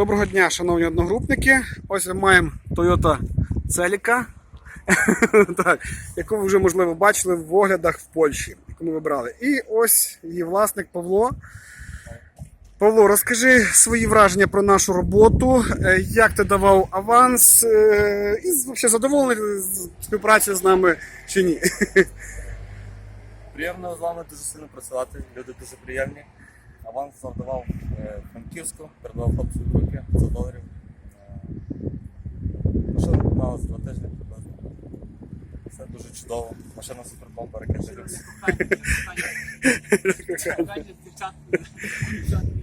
Доброго дня, шановні одногрупники. Ось ми маємо Toyota Celica, яку ви вже, можливо, бачили в оглядах в Польщі, яку ми вибрали. І ось її власник Павло. Павло, розкажи свої враження про нашу роботу, е, як ти давав аванс, е, і взагалі задоволений співпрацею з нами чи ні? Приємно з вами дуже сильно працювати, люди дуже приємні. Аванс завдавав е, Франківську, передавав хлопцю в руки 100 доларів. Е, Машина мала за два тижні приблизно. Все дуже чудово. Машина супербомба, ракета люкс.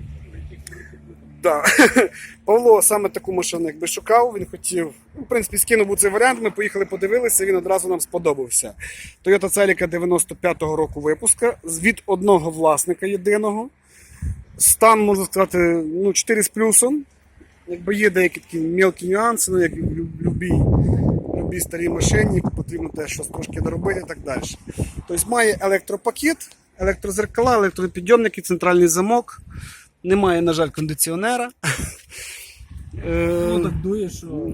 Да. Павло саме таку машину якби шукав, він хотів. Ну, в принципі, скинув цей варіант. Ми поїхали, подивилися, він одразу нам сподобався. Toyota Celica 95-го року випуска від одного власника єдиного. Стан, можна сказати, ну, 4 з плюсом. Якби є деякі такі мелкі нюанси, ну, як в люб- любій, любій старій машині, потрібно теж щось трошки доробити і так далі. Тобто має електропакет, електрозеркала, електропідйомники, центральний замок. Немає, на жаль, кондиціонера. Ну так дує, що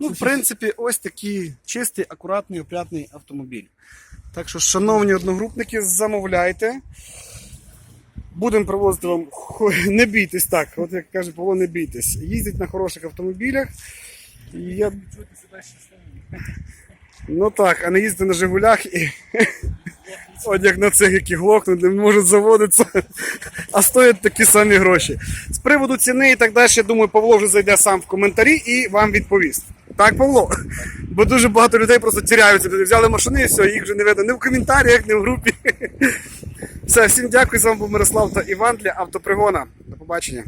Ну, в принципі, ось такий чистий, акуратний, опрятний автомобіль. Так що, шановні одногрупники, замовляйте. Будемо привозити вам. Не бійтесь так, от як каже Павло, не бійтесь. Їздять на хороших автомобілях. І я... Ну так, а не їздити на Жигулях і от як на цих, які глохнуть, не можуть заводитися, а стоять такі самі гроші. З приводу ціни і так далі, я думаю, Павло вже зайде сам в коментарі і вам відповість. Так, Павло? Бо дуже багато людей просто тіряються. Взяли машини і все, їх вже не видно ні в коментарях, ні в групі. Все, всім дякую. З вами був Мирослав та Іван для автопригона. До побачення.